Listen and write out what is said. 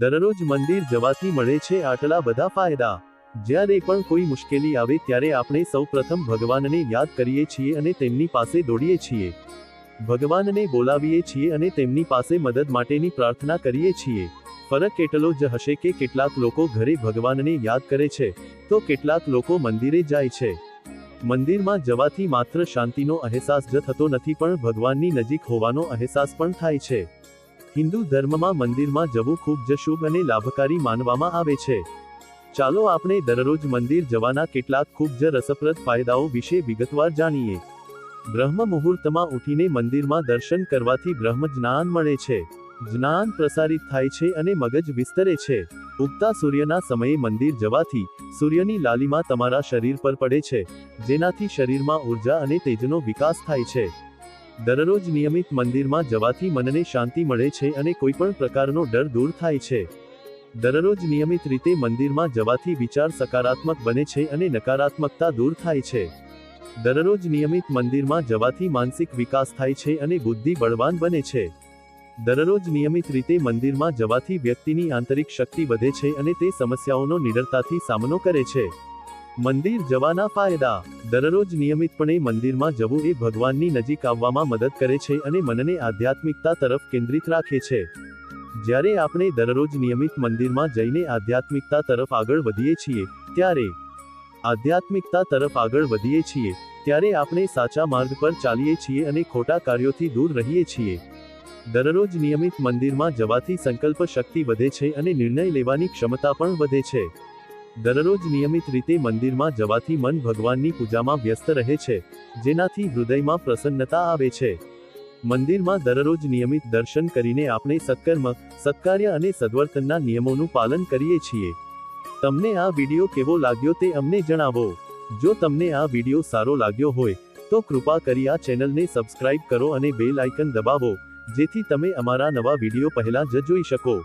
દરરોજ મંદિર જવાથી મળે છે આટલા બધા ફાયદા. જ્યારે પણ કોઈ મુશ્કેલી આવે ત્યારે આપણે સૌપ્રથમ ભગવાનને યાદ કરીએ છીએ અને તેમની પાસે દોડીએ છીએ. ભગવાનને બોલાવીએ છીએ અને તેમની પાસે મદદ માટેની પ્રાર્થના કરીએ છીએ. ફરક એટલો જ હશે કે કેટલાક લોકો ઘરે ભગવાનને યાદ કરે છે, તો કેટલાક લોકો મંદિરે જાય છે. મંદિરમાં જવાથી માત્ર શાંતિનો અહેસાસ જ થતો નથી પણ ભગવાનની નજીક હોવાનો અહેસાસ પણ થાય છે. હિન્દુ ધર્મમાં મંદિરમાં જવું ખૂબ જ શુભ અને લાભકારી માનવામાં આવે છે. ચાલો આપણે દરરોજ મંદિર જવાના કેટલાક ખૂબ જ રસપ્રદ ફાયદાઓ વિશે વિગતવાર જાણીએ. બ્રહ્મ મુહૂર્તમાં ઉઠીને મંદિરમાં દર્શન કરવાથી બ્રહ્મ જ્ઞાન મળે છે. જ્ઞાન પ્રસારિત થાય છે અને મગજ વિસ્તરે છે. ઉગતા સૂર્યના સમયે મંદિર જવાથી સૂર્યની લાલીમાં તમારા શરીર પર પડે છે, જેનાથી શરીરમાં ઊર્જા અને તેજનો વિકાસ થાય છે. દરરોજ નિયમિત મંદિરમાં જવાથી મનને શાંતિ મળે છે અને કોઈ પણ પ્રકારનો ડર દૂર થાય છે. દરરોજ નિયમિત રીતે મંદિરમાં જવાથી વિચાર સકારાત્મક બને છે અને નકારાત્મકતા દૂર થાય છે. દરરોજ નિયમિત મંદિરમાં જવાથી માનસિક વિકાસ થાય છે અને બુદ્ધિ બળવાન બને છે. દરરોજ નિયમિત રીતે મંદિરમાં જવાથી વ્યક્તિની આંતરિક શક્તિ વધે છે અને તે સમસ્યાઓનો નિડરતાથી સામનો કરે છે. મંદિર જવાના ફાયદા. દરરોજ નિયમિતપણે મંદિરમાં જવું એ ભગવાનની નજીક આવવામાં મદદ કરે છે અને મનને આધ્યાત્મિકતા તરફ કેન્દ્રિત રાખે છે. જ્યારે આપણે દરરોજ નિયમિત મંદિરમાં જઈને આધ્યાત્મિકતા તરફ આગળ વધીએ છીએ, ત્યારે આધ્યાત્મિકતા તરફ આગળ વધીએ છીએ, ત્યારે આપણે સાચા માર્ગ પર ચાલીએ છીએ અને ખોટા કાર્યોથી દૂર રહીએ છીએ. દરરોજ નિયમિત મંદિરમાં જવાથી સંકલ્પ શક્તિ વધે છે અને નિર્ણય લેવાની ક્ષમતા પણ વધે છે. દરરોજ નિયમિત રીતે મંદિરમાં જવાથી મન ભગવાનની પૂજામાં વ્યસ્ત રહે છે, જેનાથી હૃદયમાં પ્રસન્નતા આવે છે. મંદિરમાં દરરોજ નિયમિત દર્શન કરીને આપણે સત્કર્મ, સત્કાર્ય અને સદ્વર્તનના નિયમોનું પાલન કરીએ છીએ. તમને આ વિડિયો કેવો લાગ્યો તે અમને જણાવો. જો તમને આ વિડિયો સારો લાગ્યો હોય, તો કૃપા કરી આ ચેનલને સબસ્ક્રાઇબ કરો અને બેલ આઇકન દબાવો, જેથી તમે અમારા નવા વિડિયો પહેલા જ જોઈ શકો.